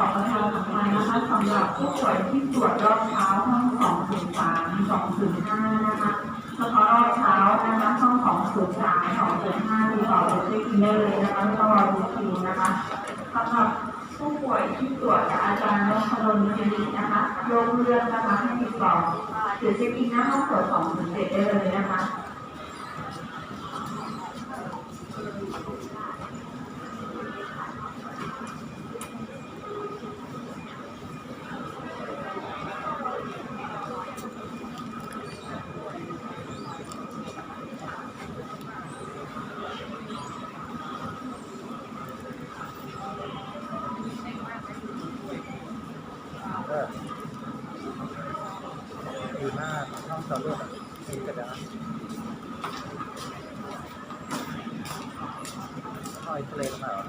ขอประทานอภัยนะคะสำหรับผู้ป่วยที่ตรวจรอบเช้าห้องสองศูนย์สามสองศูนย์ห้านะคะเฉพาะรอบเช้านะคะห้องสองศูนย์สามสองศูนย์ห้าติดต่อไปที่กินได้เลยนะคะไม่ต้องรอดูคิวนะคะสำหรับผู้ป่วยที่ตรวจกับอาจารย์นพดลคลินินะคะโรคเลือดนะคะให้ติดต่อหรือเช็คอินหน้าห้องตรวจสองศูนย์เจ็ดได้เลยนะคะ ก็อยู่หน้าห้องจอดรถอะมีกระดาษลอยทะเลลงมาเหรอ